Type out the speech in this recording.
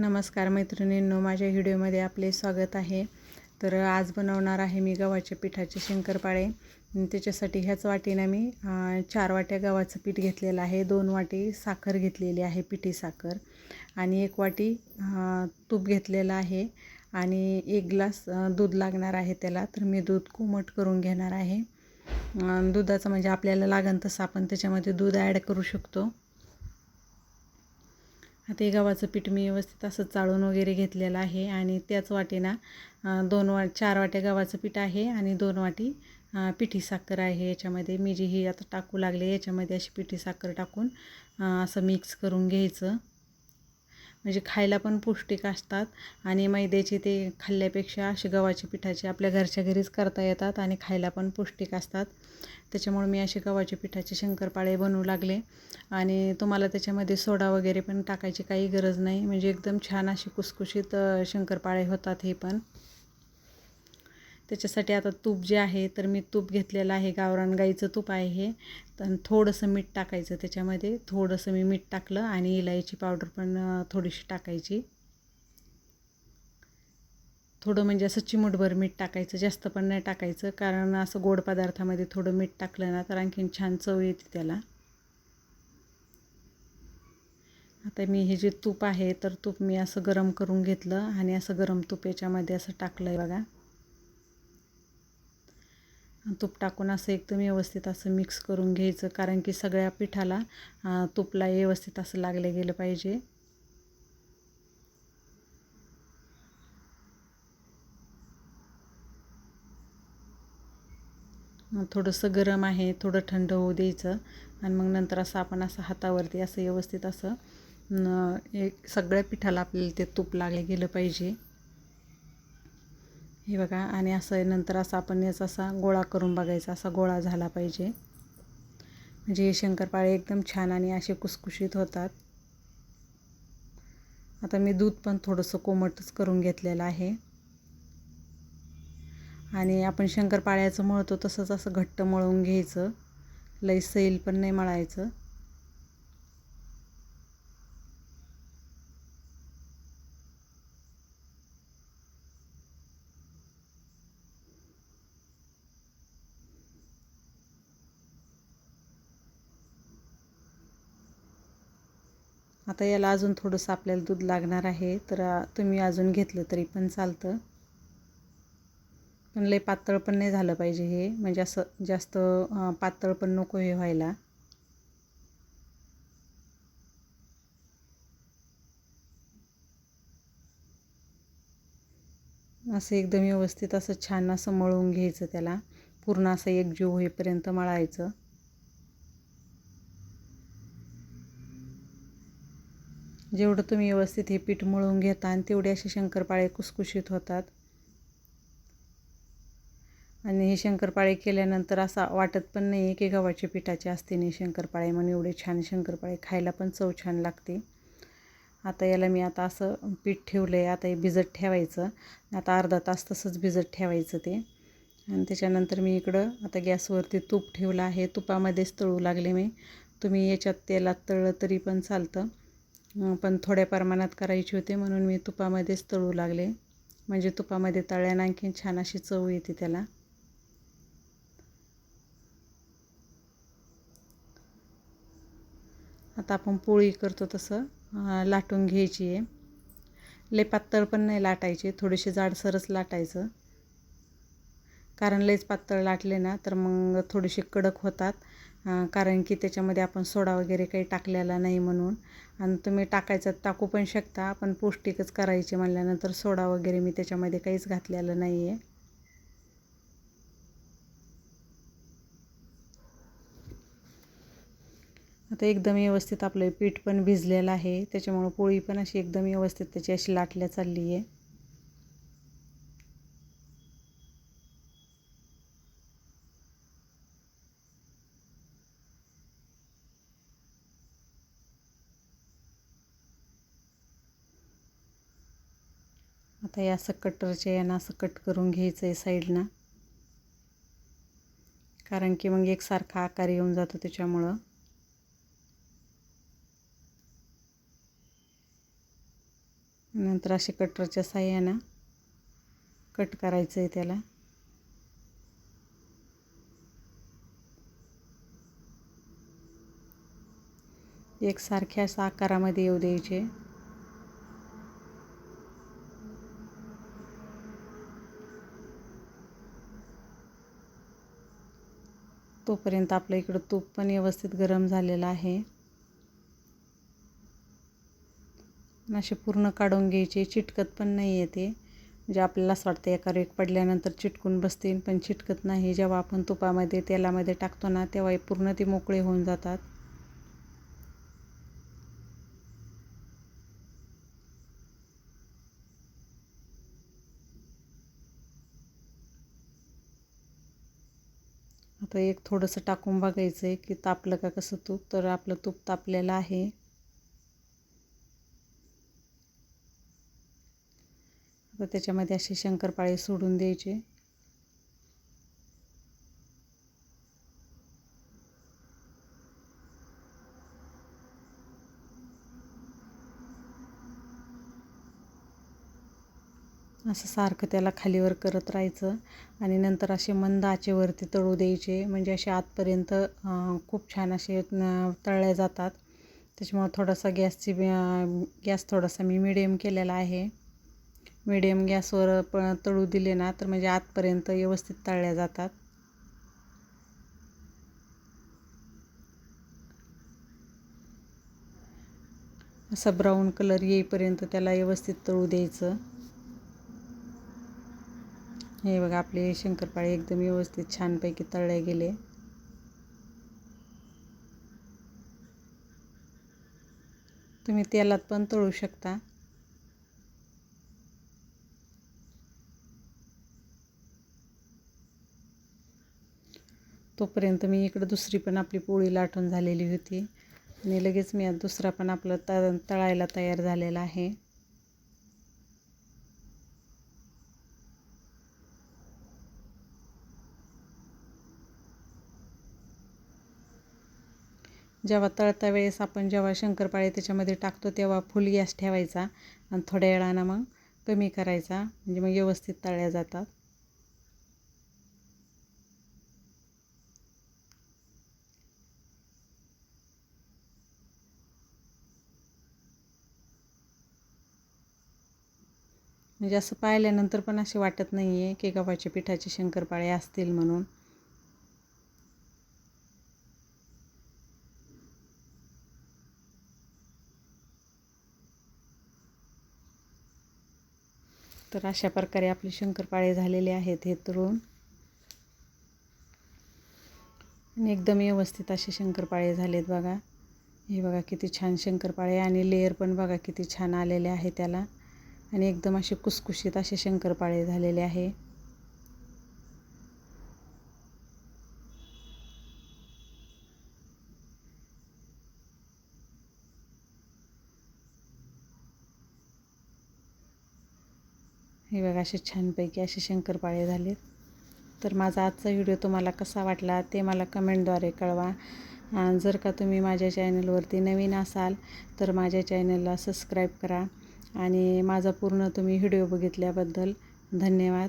नमस्कार मैत्रिणींनो माझ्या व्हिडिओमध्ये आपले स्वागत आहे. तर आज बनवणार आहे मी गव्हाच्या पिठाचे शंकरपाळे. त्याच्यासाठी ह्याच वाटीनं मी चार वाट्या गव्हाचं पीठ घेतलेलं आहे. दोन वाटी साखर घेतलेली आहे पिठी साखर. आणि एक वाटी तूप घेतलेलं आहे. आणि एक ग्लास दूध लागणार आहे त्याला. तर मी दूध कोमट करून घेणार आहे. दुधाचं म्हणजे आपल्याला लागन तसं आपण त्याच्यामध्ये दूध ॲड करू शकतो. आता हे गव्हाचं पीठ मी व्यवस्थित असं चाळून वगैरे घेतलेलं आहे आणि त्याच वाटेनं दोन वा चार वाट्या गव्हाचं पीठ आहे आणि दोन वाटी पिठी साखर आहे याच्यामध्ये. मी जी ही आता टाकू लागले याच्यामध्ये अशी पिठी साखर टाकून असं मिक्स करून घ्यायचं. म्हणजे खायला पण पौष्टिक असतात. आणि मैद्याचे ते खाल्ल्यापेक्षा असे गव्हाची पिठाची आपल्या घरच्या घरीच करता येतात आणि खायला पण पौष्टिक असतात. त्याच्यामुळे मी असे गव्हाच्या पिठाचे शंकरपाळे बनवू लागले. आणि तुम्हाला त्याच्यामध्ये सोडा वगैरे पण टाकायची काही गरज नाही. म्हणजे एकदम छान अशी कुसकुशीत शंकरपाळे होतात हे पण. त्याच्यासाठी आता तूप जे आहे तर मी तूप घेतलेलं आहे गावरान गाईचं तूप आहे. हे तर थोडंसं मीठ टाकायचं त्याच्यामध्ये. थोडंसं मी मीठ टाकलं आणि इलायची पावडर पण थोडीशी टाकायची. थोडं म्हणजे असं चिमूटभर मीठ टाकायचं. जास्त पण नाही टाकायचं कारण असं गोड पदार्थामध्ये थोडं मीठ टाकलं ना तर आणखीन छान चव येते त्याला. आता मी हे जे तूप आहे तर तूप मी असं गरम करून घेतलं आणि असं गरम तूप याच्यामध्ये असं टाकलं आहे बघा. तूप टाकून असं एकदम व्यवस्थित असं मिक्स करून घ्यायचं. कारण की सगळ्या पिठाला तूपला व्यवस्थित असं लागलं गेलं पाहिजे. थोडंसं गरम आहे थोडं थंड होऊ द्यायचं. आणि मग नंतर असं आपण असं हातावरती असं व्यवस्थित असं एक सगळ्या पिठाला आपल्याला ते तूप लागले गेलं पाहिजे. हे बघा आणि असं नंतर असं आपण याचा असा गोळा करून बघायचा असा गोळा झाला पाहिजे. म्हणजे हे शंकरपाळे एकदम छान आणि असे कुसकुशीत होतात. आता मी दूध पण थोडंसं कोमटच करून घेतलेलं आहे. आणि आपण शंकरपाळ्याचं मळतो तसंच असं घट्ट मळून घ्यायचं. लई सैल पण नाही मळायचं. आता याला अजून थोडंसं आपल्याला दूध लागणार आहे तर तुम्ही अजून घेतलं तरी पण चालतं. पण लई पातळ पण नाही झालं पाहिजे हे म्हणजे असं जास्त पातळ पण नको हे व्हायला. असं एकदम व्यवस्थित असं छान असं मळून घ्यायचं त्याला. पूर्ण असं एकजीव होईपर्यंत मळायचं. जेवढं तुम्ही व्यवस्थित हे पीठ मळून घेता आणि तेवढे असे शंकरपाळे कुसकुशीत होतात. आणि हे शंकरपाळे केल्यानंतर असा वाटत पण नाही आहे की गव्हाचे पिठाचे असते नाही शंकरपाळे म्हणून एवढे छान शंकरपाळे. खायला पण चव छान लागते. आता याला मी आता असं पीठ ठेवलं आहे आता हे भिजत ठेवायचं. आता अर्धा तास तसंच भिजत ठेवायचं ते. आणि त्याच्यानंतर मी इकडं आता गॅसवरती तूप ठेवलं आहे. तुपामध्येच तळू लागले मी. तुम्ही याच्यात तेलात तळलं तरी पण चालतं. पण थोड्या प्रमाणात करायची होते म्हणून मी तुपामध्येच तळू लागले. म्हणजे तुपामध्ये तळल्यानं आणखीन छान अशी चव येते त्याला. आता आपण पोळी करतो तसं. लाटून घ्यायची आहे. लय पातळ पण नाही लाटायचे थोडेसे जाडसरच लाटायचं. कारण लयच पातळ लाटले ना तर मग थोडेसे कडक होतात. कारण की त्याच्यामध्ये आपण सोडा वगैरे काही टाकलेला नाही म्हणून. आणि तुम्ही टाकायचं टाकू पण शकता पण पौष्टिकच करायचे म्हणल्यानंतर सोडा वगैरे मी त्याच्यामध्ये काहीच घातलेलं नाही आहे आता एकदम व्यवस्थित आपलं पीठ पण भिजलेलं आहे त्याच्यामुळं पोळी पण अशी एकदम व्यवस्थित त्याची अशी लाटल्या चालली आहे आता या असं कटरच्या यानं असं कट करून घ्यायचं आहे साईडनं कारण की मग एकसारखा आकार येऊन जातो त्याच्यामुळं. नंतर असे कटरच्या साह्यानं कट करायचं आहे त्याला. एकसारख्या आकारामध्ये येऊ द्यायचे. तोपर्यंत आपलं इकडं तूप पण व्यवस्थित गरम झालेलं आहे. असे पूर्ण काढून घ्यायचे. चिटकत पण नाही येते म्हणजे आपल्याला असं वाटतं एका एक पडल्यानंतर चिटकून बसतील पण चिटकत नाही. जेव्हा आपण तुपामध्ये तेलामध्ये टाकतो ना तेव्हा पूर्ण ते मोकळे होऊन जातात. आता एक थोडंसं टाकून बघायचं आहे की तापलं का कसं तूप. तर आपलं तूप तापलेलं आहे. आता त्याच्यामध्ये असे शंकरपाळे सोडून द्यायचे. असं सारखं त्याला खालीवर करत राहायचं. आणि नंतर असे मंद आचेवरती तळू द्यायचे. म्हणजे असे आतपर्यंत खूप छान असे तळले जातात. त्याच्यामुळं थोडासा गॅसची गॅस थोडासा मी मिडियम केलेला आहे. मिडियम गॅसवर प तळू दिले ना तर म्हणजे आतपर्यंत व्यवस्थित तळल्या जातात. असा ब्राऊन कलर येईपर्यंत त्याला व्यवस्थित तळू द्यायचं. हे बघा आपले शंकरपाळे एकदम व्यवस्थित छानपैकी तळले गेले. तुम्ही तेलात पण तळू शकता. तोपर्यंत मी इकडं दुसरी पण आपली पोळी लाटून झालेली होती. आणि लगेच मी दुसरा पण आपलं त तळायला तयार झालेला आहे. जेव्हा तळता वेळेस आपण जेव्हा शंकरपाळे त्याच्यामध्ये टाकतो तेव्हा फुल गॅस ठेवायचा आणि थोड्या वेळानं मग कमी करायचा म्हणजे मग व्यवस्थित तळल्या जातात. म्हणजे असं पाहिल्यानंतर पण असे वाटत नाही आहे की गव्हाच्या पिठाचे शंकरपाळे असतील म्हणून. तर अशा प्रकारे आपले शंकरपाळे झालेले आहेत हे तळून आणि एकदम व्यवस्थित असे शंकरपाळे झालेत बघा. हे बघा किती छान शंकरपाळे आणि लेअर पण बघा किती छान आलेले आहे त्याला. आणि एकदम असे कुसकुशीत असे शंकरपाळे झालेले आहे. हे बघा असे छानपैकी असे शंकरपाळे झालेत. तर माझा आजचा व्हिडिओ तुम्हाला कसा वाटला ते मला कमेंटद्वारे कळवा. जर का तुम्ही माझ्या चॅनलवरती नवीन असाल तर माझ्या चॅनलला सबस्क्राईब करा. आणि माझा पूर्ण तुम्ही व्हिडिओ बघितल्याबद्दल धन्यवाद.